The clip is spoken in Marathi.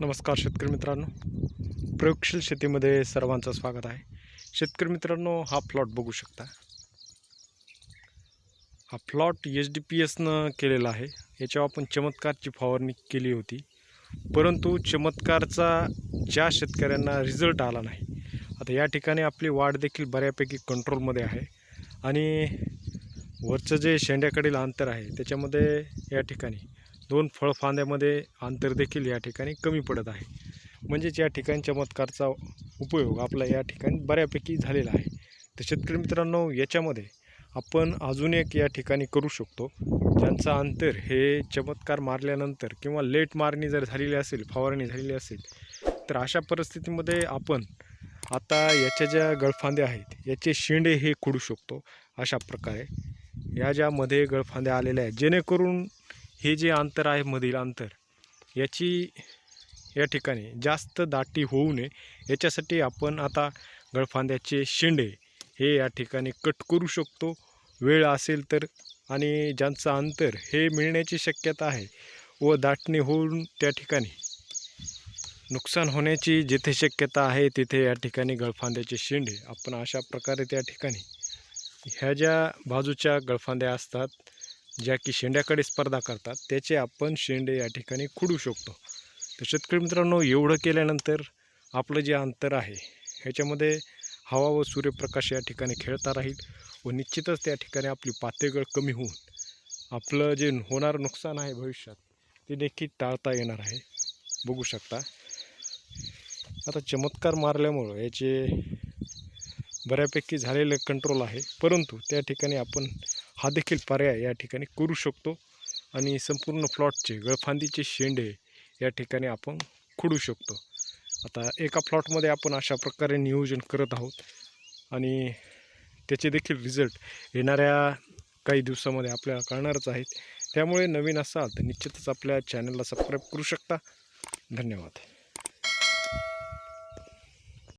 नमस्कार शेतकरी मित्रांनो. प्रयोगशील शेतीमध्ये सर्वांचं स्वागत आहे. शेतकरी मित्रांनो हा प्लॉट बघू शकता. हा प्लॉट एच डी पी एसनं केलेला आहे. याच्यावर आपण चमत्कारची फवारणी केली होती. परंतु चमत्कारचा ज्या शेतकऱ्यांना रिझल्ट आला नाही आता या ठिकाणी आपली वाढ देखील बऱ्यापैकी कंट्रोलमध्ये आहे. आणि वरचं जे शेंड्याकडील अंतर आहे त्याच्यामध्ये या ठिकाणी दोन फळफांद्यामध्ये अंतर देखील या ठिकाणी कमी पडत आहे. म्हणजेच या ठिकाणी चमत्कारचा उपयोग आपला या ठिकाणी बऱ्यापैकी झालेला आहे. तर शेतकरी मित्रांनो याच्यामध्ये आपण अजून एक या ठिकाणी करू शकतो ज्यांचं अंतर हे चमत्कार मारल्यानंतर किंवा लेट मारणी जर झालेली असेल फवारणी झालेली असेल तर अशा परिस्थितीमध्ये आपण आता याच्या ज्या गळफांद्या आहेत याचे शेंडे हे खुडू शकतो अशा प्रकारे. या ज्यामध्ये गळफांद्या आलेल्या आहेत जेणेकरून हे जे अंतर आहे मधील अंतर याची या ठिकाणी जास्त दाटी होऊ नये. याच्यासाठी आपण आता गळफांद्याचे शेंडे हे या ठिकाणी कट करू शकतो. वेळ असेल तर आणि ज्यांचं अंतर हे मिळण्याची शक्यता आहे व दाटणी होऊन त्या ठिकाणी नुकसान होण्याची जिथे शक्यता आहे तिथे या ठिकाणी गळफांद्याचे शेंडे. आपण अशा प्रकारे त्या ठिकाणी ह्या ज्या बाजूच्या गळफांद्या असतात ज्या की शेंड्याकडे स्पर्धा करतात त्याचे आपण शेंडे या ठिकाणी खुडू शकतो. तर शेतकरी मित्रांनो एवढं केल्यानंतर आपलं जे अंतर आहे ह्याच्यामध्ये हवा व सूर्यप्रकाश या ठिकाणी खेळता राहील व निश्चितच त्या ठिकाणी आपली पातळीगळ कमी होऊन आपलं जे होणारं नुकसान आहे भविष्यात ते देखील टाळता येणार आहे. बघू शकता. आता चमत्कार मारल्यामुळं याचे बऱ्यापैकी झालेलं कंट्रोल आहे. परंतु त्या ठिकाणी आपण हा देखील पर्याय या ठिकाणी करू शकतो आणि संपूर्ण प्लॉटचे गळफांदीचे शेंडे या ठिकाणी आपण खुडू शकतो. आता एका प्लॉटमध्ये आपण अशा प्रकारे नियोजन करत आहोत आणि त्याचे देखील रिझल्ट येणाऱ्या काही दिवसामध्ये आपल्याला कळणारच आहेत. त्यामुळे नवीन असाल तर निश्चितच आपल्या चॅनलला सबस्क्राईब करू शकता. धन्यवाद.